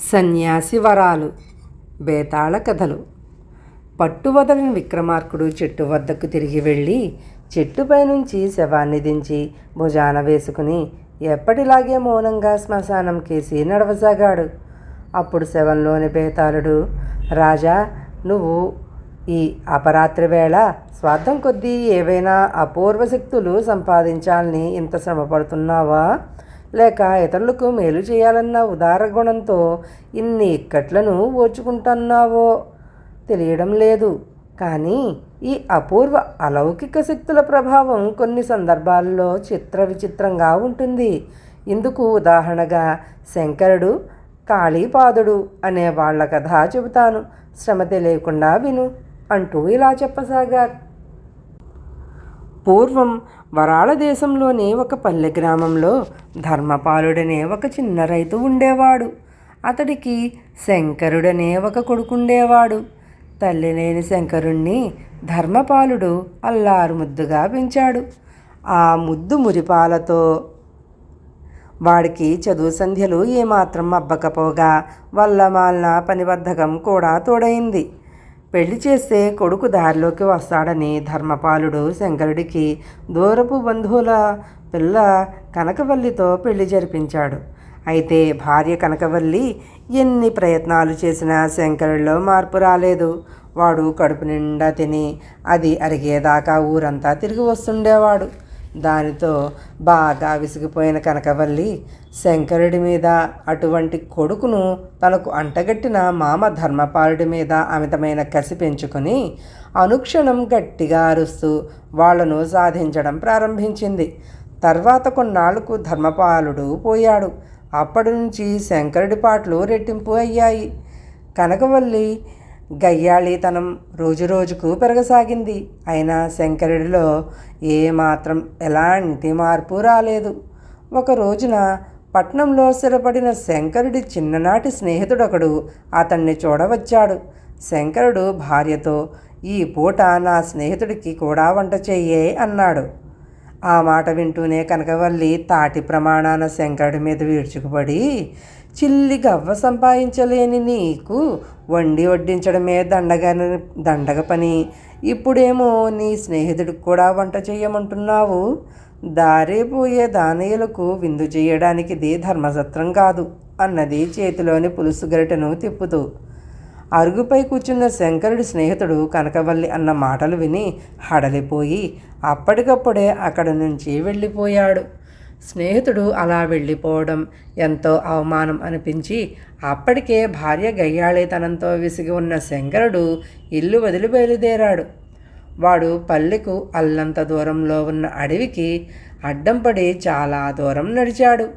సన్యాసి వరాలు బేతాళ కథలు. పట్టువదలని విక్రమార్కుడు చెట్టు వద్దకు తిరిగి వెళ్ళి చెట్టుపై నుంచి శవాన్ని దించి భుజాన వేసుకుని ఎప్పటిలాగే మౌనంగా శ్మశానం కేసి నడవసాగాడు. అప్పుడు శవంలోని బేతాళుడు రాజా నువ్వు ఈ అపరాత్రి వేళ స్వార్థం కొద్దీ ఏవైనా అపూర్వ శక్తులు సంపాదించాలని ఇంత శ్రమపడుతున్నావా? లేక ఇతరులకు మేలు చేయాలన్న ఉదార గుణంతో ఇన్ని ఇక్కట్లను ఓర్చుకుంటున్నావో తెలియడం లేదు. కానీ ఈ అపూర్వ అలౌకిక శక్తుల ప్రభావం కొన్ని సందర్భాల్లో చిత్ర విచిత్రంగా ఉంటుంది. ఇందుకు ఉదాహరణగా శంకరుడు కాళీపాదుడు అనే వాళ్ళ కథ చెబుతాను. శ్రమ తెలియకుండా విను అంటూ ఇలా చెప్పసాగారు. పూర్వం వరాళ దేశంలోని ఒక పల్లె గ్రామంలో ధర్మపాలుడనే ఒక చిన్న రైతు ఉండేవాడు. అతడికి శంకరుడనే ఒక కొడుకుండేవాడు తల్లి లేని శంకరుణ్ణి ధర్మపాలుడు అల్లారు ముద్దుగా పెంచాడు. ఆ ముద్దు మురిపాలతో వాడికి చదువు సంధ్యలు ఏమాత్రం అబ్బకపోగా వల్లమాలిన పనిబద్ధకం కూడా తోడైంది. పెళ్ళి చేస్తే కొడుకు దారిలోకి వస్తాడని ధర్మపాలుడు శంకరుడికి దూరపు బంధువుల పిల్ల కనకవల్లితో పెళ్ళి జరిపించాడు. అయితే భార్య కనకవల్లి ఎన్ని ప్రయత్నాలు చేసినా శంకరుడిలో మార్పు రాలేదు. వాడు కడుపు నిండా తిని అది అరిగేదాకా ఊరంతా తిరిగి వస్తుండేవాడు. దానితో బాగా విసిగిపోయిన కనకవల్లి శంకరుడి మీద అటువంటి కొడుకును తనకు అంటగట్టిన మామ ధర్మపాలుడి మీద అమితమైన కసి పెంచుకొని అనుక్షణం గట్టిగా అరుస్తూ వాళ్ళను సాధించడం ప్రారంభించింది. తర్వాత కొన్నాళ్ళకు ధర్మపాలుడు పోయాడు. అప్పటి నుంచి శంకరుడి పాటలు రెట్టింపు అయ్యాయి. కనకవల్లి గయ్యాళితనం రోజురోజుకు పెరగసాగింది. అయినా శంకరుడిలో ఏమాత్రం ఎలాంటి మార్పు రాలేదు. ఒక రోజున పట్నంలో స్థిరపడిన శంకరుడి చిన్ననాటి స్నేహితుడొకడు అతన్ని చూడవచ్చాడు. శంకరుడు భార్యతో ఈ పూట నా స్నేహితుడికి కూడా వంట చెయ్యే అన్నాడు. ఆ మాట వింటూనే కనకవల్లి తాటి ప్రమాణాన శంకరుడి మీద వీడ్చుకుపడి చిల్లి గవ్వ సంపాదించలేని నీకు వండి వడ్డించడమే దండగ దండగ పని. ఇప్పుడేమో నీ స్నేహితుడికి కూడా వంట చేయమంటున్నావు దారిపోయే దానయ్యలకు విందు చేయడానికి ఇది ధర్మసత్రం కాదు అన్నది చేతిలోని పులుసు గరిటెను తిప్పుతూ. అరుగుపై కూర్చున్న శంకరుడి స్నేహితుడు కనకవల్లి అన్న మాటలు విని హడలిపోయి అప్పటికప్పుడే అక్కడి నుంచి వెళ్ళిపోయాడు. స్నేహితుడు అలా వెళ్ళిపోవడం ఎంతో అవమానం అనిపించి అప్పటికే భార్య గయ్యాళితనంతో విసిగి ఉన్న శంకరుడు ఇల్లు వదిలి బయలుదేరాడు. వాడు పల్లెకు అల్లంత దూరంలో ఉన్న అడవికి అడ్డం పడి చాలా దూరం నడిచాడు.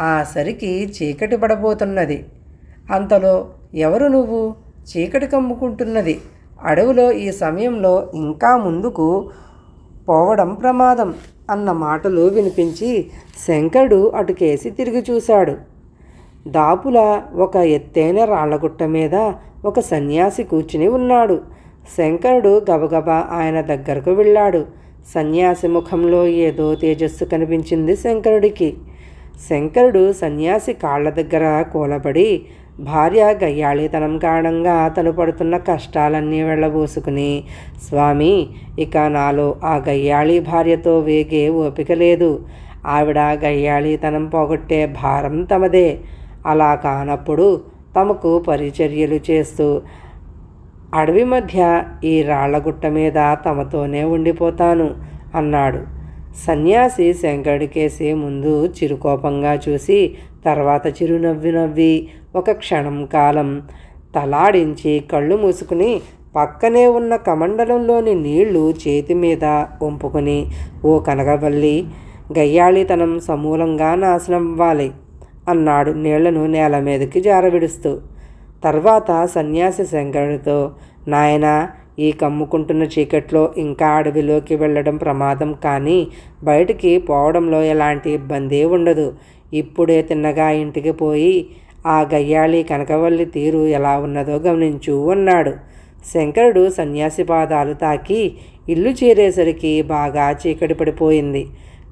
ఆ సరికి చీకటి పడబోతున్నది. అంతలో ఎవరు నువ్వు? చీకటి కమ్ముకుంటున్నది. అడవిలో ఈ సమయంలో ఇంకా ముందుకు పోవడం ప్రమాదం. అన్న మాటలు వినిపించి శంకరుడు అటుకేసి తిరిగి చూశాడు. దాపుల ఒక ఎత్తైన రాళ్ళగుట్ట మీద ఒక సన్యాసి కూర్చుని ఉన్నాడు. శంకరుడు గబగబా ఆయన దగ్గరకు వెళ్ళాడు. సన్యాసి ముఖంలో ఏదో తేజస్సు కనిపించింది శంకరుడికి. శంకరుడు సన్యాసి కాళ్ళ దగ్గర కూలబడి భార్య గయ్యాళితనం కారణంగా తను పడుతున్న కష్టాలన్నీ వెళ్ళబోసుకుని స్వామి ఇక నాలో ఆ గయ్యాళి భార్యతో వేగే ఓపిక లేదు. ఆవిడ గయ్యాళితనం పోగొట్టే భారం తమదే. అలా కానప్పుడు తమకు పరిచర్యలు చేస్తూ అడవి మధ్య ఈ రాళ్ళగుట్ట మీద తమతోనే ఉండిపోతాను అన్నాడు. సన్యాసి శంకరుడికేసి ముందు చిరుకోపంగా చూసి తర్వాత చిరునవ్వి నవ్వి ఒక క్షణం కాలం తలాడించి కళ్ళు మూసుకుని పక్కనే ఉన్న కమండలంలోని నీళ్ళు చేతి మీద వంపుకొని ఓ కనగవల్లి గయ్యాళితనం సమూలంగా నాశనం అవ్వాలి అన్నాడు నీళ్ళను నేల మీదకి జారవిడుస్తూ. తర్వాత సన్యాసి శంకరుడితో నాయన ఈ కమ్ముకుంటున్న చీకట్లో ఇంకా అడవిలోకి వెళ్ళడం ప్రమాదం కానీ బయటికి పోవడంలో ఎలాంటి ఇబ్బంది ఉండదు. ఇప్పుడే తిన్నగా ఇంటికి పోయి ఆ గయ్యాళి కనకవల్లి తీరు ఎలా ఉన్నదో గమనించు అన్నాడు. శంకరుడు సన్యాసి పాదాలు తాకి ఇల్లు చేరేసరికి బాగా చీకటి పడిపోయింది.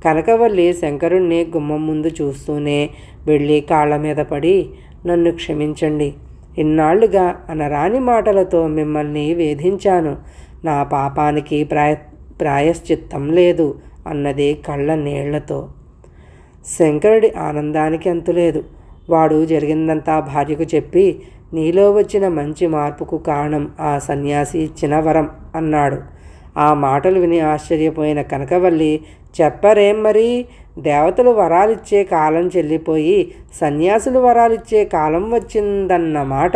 కనకవల్లి శంకరుణ్ణి గుమ్మం ముందు చూస్తూనే వెళ్ళి కాళ్ళ మీద పడి నన్ను క్షమించండి. ఇన్నాళ్ళుగా అనరాని మాటలతో మిమ్మల్ని వేధించాను. నా పాపానికి ప్రాయ ప్రాయశ్చిత్తం లేదు అన్నది కళ్ళ నీళ్ళతో. శంకరుడి ఆనందానికి అంతులేదు. వాడు జరిగిందంతా భార్యకు చెప్పి నీలో వచ్చిన మంచి మార్పుకు కారణం ఆ సన్యాసి ఇచ్చిన వరం అన్నాడు. ఆ మాటలు విని ఆశ్చర్యపోయిన కనకవల్లి చెప్పరేం మరి? దేవతలు వరాలిచ్చే కాలం చెల్లిపోయి సన్యాసులు వరాలిచ్చే కాలం వచ్చిందన్నమాట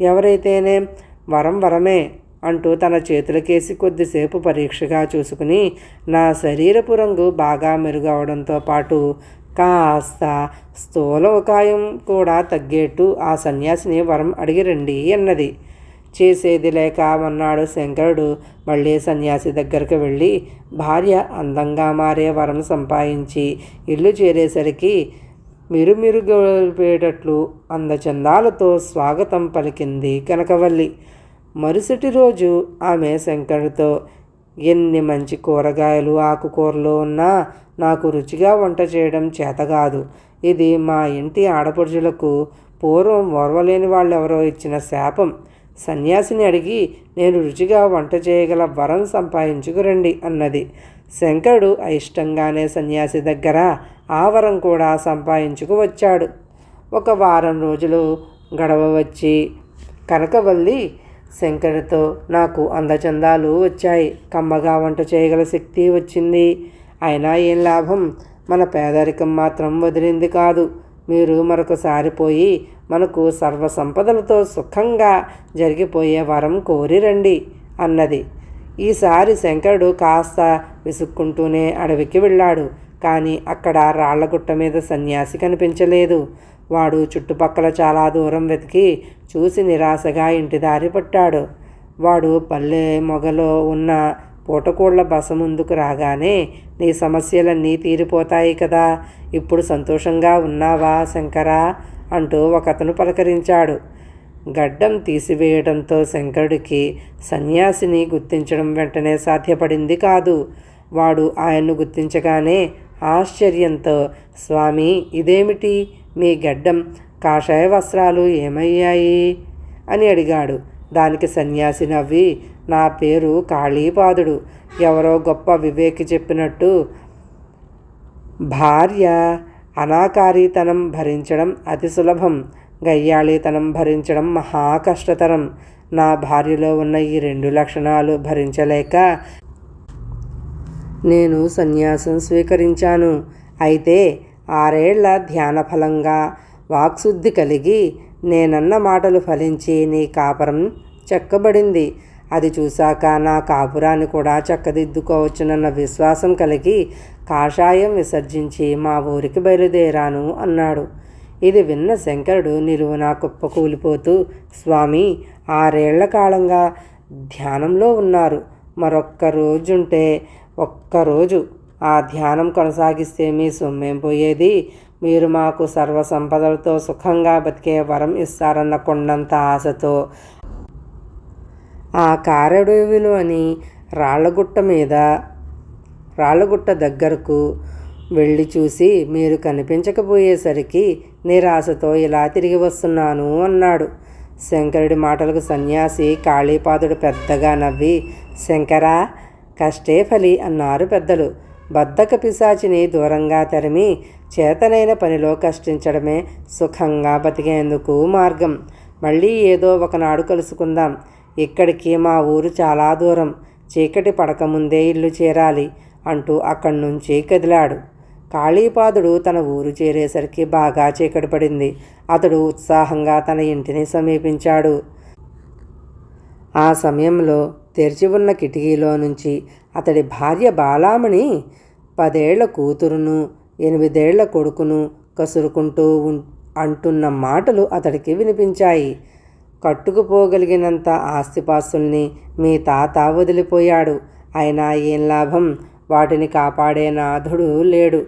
ఎవరైతేనే వరం వరమే అంటూ తన చేతులకేసి కొద్దిసేపు పరీక్షగా చూసుకుని నా శరీరపు రంగు బాగా మెరుగవడంతో పాటు కాస్త స్థూలకాయం కూడా తగ్గేట్టు ఆ సన్యాసిని వరం అడిగిరండి అన్నది. చేసేది లేక అన్నాడు శంకరుడు మళ్ళీ సన్యాసి దగ్గరికి వెళ్ళి భార్య అందంగా మారే వరం సంపాదించి ఇల్లు చేరేసరికి మిరుమిరుగొలిపేటట్లు అందచందాలతో స్వాగతం పలికింది కనకవల్లి. మరుసటి రోజు ఆమె శంకరుడితో ఎన్ని మంచి కూరగాయలు ఆకుకూరలు ఉన్నా నాకు రుచిగా వంట చేయడం చేతగాదు ఇది మా ఇంటి ఆడపడుచులకు పూర్వం ఓర్వలేని వాళ్ళెవరో ఇచ్చిన శాపం. సన్యాసిని అడిగి నేను రుచిగా వంట చేయగల వరం సంపాదించుకురండి అన్నది. శంకరుడు అయిష్టంగానే సన్యాసి దగ్గర ఆ వరం కూడా సంపాదించుకు వచ్చాడు. ఒక వారం రోజులు గడవ వచ్చి కనకవల్లి శంకరుడితో నాకు అందచందాలు వచ్చాయి. కమ్మగా వంట చేయగల శక్తి వచ్చింది. అయినా ఏం లాభం? మన పేదరికం మాత్రం వదిలింది కాదు. మీరు మరొకసారి పోయి మనకు సర్వ సంపదలతో సుఖంగా జరిగిపోయే వరం కోరి రండి అన్నది. ఈసారి శంకరుడు కాస్త విసుక్కుంటూనే అడవికి వెళ్ళాడు. కానీ అక్కడ రాళ్ళగుట్ట మీద సన్యాసి కనిపించలేదు. వాడు చుట్టుపక్కల చాలా దూరం వెతికి చూసి నిరాశగా ఇంటి దారి పట్టాడు. వాడు పల్లె మొగలో ఉన్న పూటకోళ్ళ బస ముందుకు రాగానే నీ సమస్యలన్నీ తీరిపోతాయి కదా ఇప్పుడు సంతోషంగా ఉన్నావా శంకరా అంటూ ఒకతను పలకరించాడు. గడ్డం తీసివేయడంతో శంకరుడికి సన్యాసిని గుర్తించడం వెంటనే సాధ్యపడింది కాదు. వాడు ఆయన్ను గుర్తించగానే ఆశ్చర్యంతో స్వామి ఇదేమిటి? మీ గడ్డం కాషాయ వస్త్రాలు ఏమయ్యాయి? అని అడిగాడు. దానికి సన్యాసి నవ్వి నా పేరు కాళీపాదుడు. ఎవరో గొప్ప వివేకి చెప్పినట్టు భార్య అనాకారీతనం భరించడం అతి సులభం. గయ్యాళీతనం భరించడం మహా కష్టతరం. నా భార్యలో ఉన్న ఈ రెండు లక్షణాలు భరించలేక నేను సన్యాసం స్వీకరించాను. అయితే ఆరేళ్ళ ధ్యాన ఫలంగా వాక్శుద్ధి కలిగి నేనన్న మాటలు ఫలించి నీ కాపురం చెక్కబడింది. అది చూశాక నా కాపురాన్ని కూడా చక్కదిద్దుకోవచ్చునన్న విశ్వాసం కలిగి కాషాయం విసర్జించి మా ఊరికి బయలుదేరాను అన్నాడు. ఇది విన్న శంకరుడు నిలువునా కుప్పకూలిపోతూ స్వామి ఆరేళ్ళ కాలంగా ధ్యానంలో ఉన్నారు. మరొక్క రోజుంటే ఒక్కరోజు ఆ ధ్యానం కొనసాగిస్తే మీ సొమ్మేం పోయేది? మీరు మాకు సర్వ సంపదలతో సుఖంగా బతికే వరం ఇస్తారన్న కొండంత ఆశతో. ఆ కారడవిలోని రాళ్ళగుట్ట మీద రాళ్ళగుట్ట దగ్గరకు వెళ్ళి చూసి మీరు కనిపించకపోయేసరికి నిరాశతో ఇలా తిరిగి వస్తున్నాను అన్నాడు. శంకరుడి మాటలకు సన్యాసి కాళీపాదుడు పెద్దగా నవ్వి శంకరా కష్టే ఫలి అన్నారు పెద్దలు. బద్ధక పిశాచిని దూరంగా తరిమి చేతనైన పనిలో కష్టించడమే సుఖంగా బతికేందుకు మార్గం. మళ్ళీ ఏదో ఒకనాడు కలుసుకుందాం. ఇక్కడికి మా ఊరు చాలా దూరం. చీకటి పడకముందే ఇల్లు చేరాలి అంటూ అక్కడి నుంచి కదిలాడు. కాళీపాదుడు తన ఊరు చేరేసరికి బాగా చీకటి పడింది. అతడు ఉత్సాహంగా తన ఇంటిని సమీపించాడు. ఆ సమయంలో తెరిచి ఉన్న కిటికీలో నుంచి అతడి భార్య బాలామణి పదేళ్ళ కూతురును ఎనిమిదేళ్ళ కొడుకును కసురుకుంటూ అంటున్న మాటలు అతడికి వినిపించాయి. కట్టుకుపోగలిగినంత ఆస్తిపాస్తుల్ని మీ తాత వదిలిపోయాడు. అయినా ఏం లాభం? వాటిని కాపాడే నాథుడు లేడు.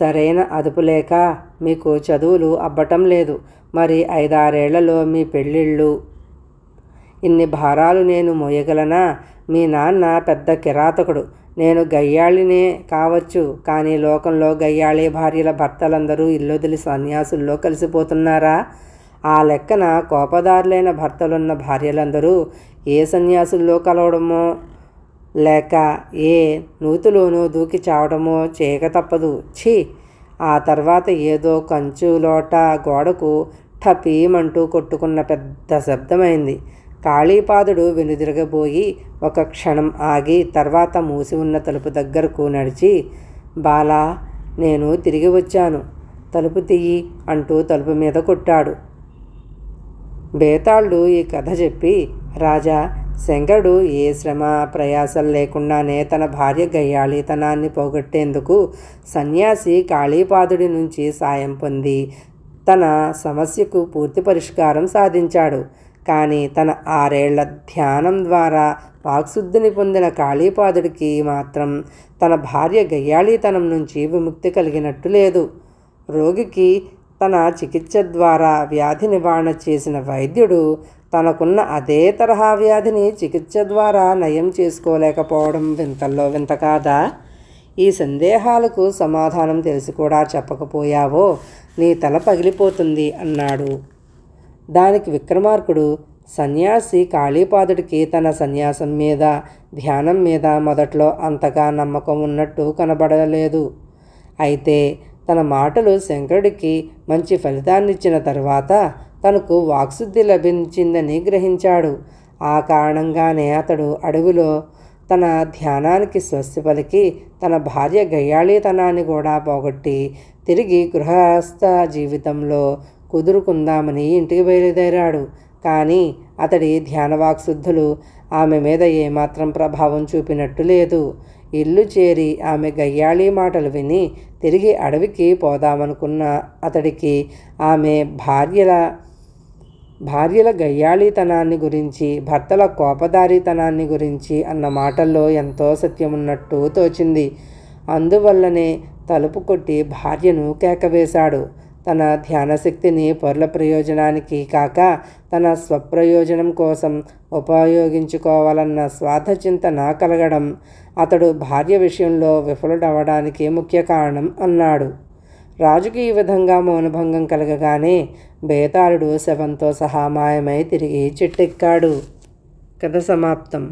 సరైన అదుపు లేక మీకు చదువులు అబ్బటం లేదు. మరి ఐదారేళ్ళలో మీ పెళ్ళిళ్ళు ఇన్ని భారాలు నేను మోయగలనా? మీ నాన్న పెద్ద కిరాతకుడు. నేను గయ్యాళినే కావచ్చు కానీ లోకంలో గయ్యాళి భార్యల భర్తలందరూ ఇల్లొదిలి సన్యాసుల్లో కలిసిపోతున్నారా? ఆ లెక్కన కోపదారులైన భర్తలున్న భార్యలందరూ ఏ సన్యాసుల్లో కలవడమో లేక ఏ నూతులోనూ దూకి చావడమో చేయక తప్పదు. ఛీ! ఆ తర్వాత ఏదో కంచు లోట గోడకు ఠపీమంటూ కొట్టుకున్న పెద్ద శబ్దమైంది. కాళీపాదుడు వెనుదిరగబోయి ఒక క్షణం ఆగి తర్వాత మూసి ఉన్న తలుపు దగ్గరకు నడిచి బాలా నేను తిరిగి వచ్చాను. తలుపు తీయి అంటూ తలుపు మీద కొట్టాడు. బేతాళుడు ఈ కథ చెప్పి రాజా శంకరుడు ఏ శ్రమ ప్రయాసం లేకుండానే తన భార్య గయ్యాళితనాన్ని పోగొట్టేందుకు సన్యాసి కాళీపాదుడి నుంచి సాయం పొంది తన సమస్యకు పూర్తి పరిష్కారం సాధించాడు. కానీ తన ఆరేళ్ళ ధ్యానం ద్వారా వాక్శుద్ధిని పొందిన కాళీపాదుడికి మాత్రం తన భార్య గయ్యాళీతనం నుంచి విముక్తి కలిగినట్టు లేదు. రోగికి తన చికిత్స ద్వారా వ్యాధి నివారణ చేసిన వైద్యుడు తనకున్న అదే తరహా వ్యాధిని చికిత్స ద్వారా నయం చేసుకోలేకపోవడం వింతల్లో వింత కాదా? ఈ సందేహాలకు సమాధానం తెలిసి కూడా చెప్పకపోయావో నీ తల పగిలిపోతుంది అన్నాడు దానికి విక్రమార్కుడు సన్యాసి కాళీపాదుడికి తన సన్యాసం మీద ధ్యానం మీద మొదట్లో అంతగా నమ్మకం ఉన్నట్టు కనబడలేదు. అయితే తన మాటలు శంకరుడికి మంచి ఫలితాన్నిచ్చిన తర్వాత తనకు వాక్శుద్ధి లభించిందని గ్రహించాడు. ఆ కారణంగానే అతడు అడవిలో తన ధ్యానానికి స్వస్తి పలికి తన భార్య గయ్యాళీతనాన్ని కూడా పోగొట్టి తిరిగి గృహస్థ జీవితంలో కుదురుకుందామని ఇంటికి బయలుదేరాడు. కానీ అతడి ధ్యానవాక్శుద్ధులు ఆమె మీద ఏమాత్రం ప్రభావం చూపినట్టు లేదు. ఇల్లు చేరి ఆమె గయ్యాళీ మాటలు విని తిరిగి అడవికి పోదామనుకున్న అతడికి ఆమె భార్యల భార్యల గయ్యాళీతనాన్ని గురించి భర్తల కోపదారితనాన్ని గురించి అన్న మాటల్లో ఎంతో సత్యమున్నట్టు తోచింది. అందువల్లనే తలుపు కొట్టి భార్యను కేకవేశాడు. తన ధ్యానశక్తిని పరుల ప్రయోజనానికి కాక తన స్వప్రయోజనం కోసం ఉపయోగించుకోవాలన్న స్వార్థ చింతన కలగడం అతడు భార్య విషయంలో విఫలుడవడానికి ముఖ్య కారణం అన్నాడు. రాజుకి ఈ విధంగా మౌనభంగం కలగగానే బేతాళుడు శవంతో సహా మాయమై తిరిగి చెట్టెక్కాడు. కథ సమాప్తం.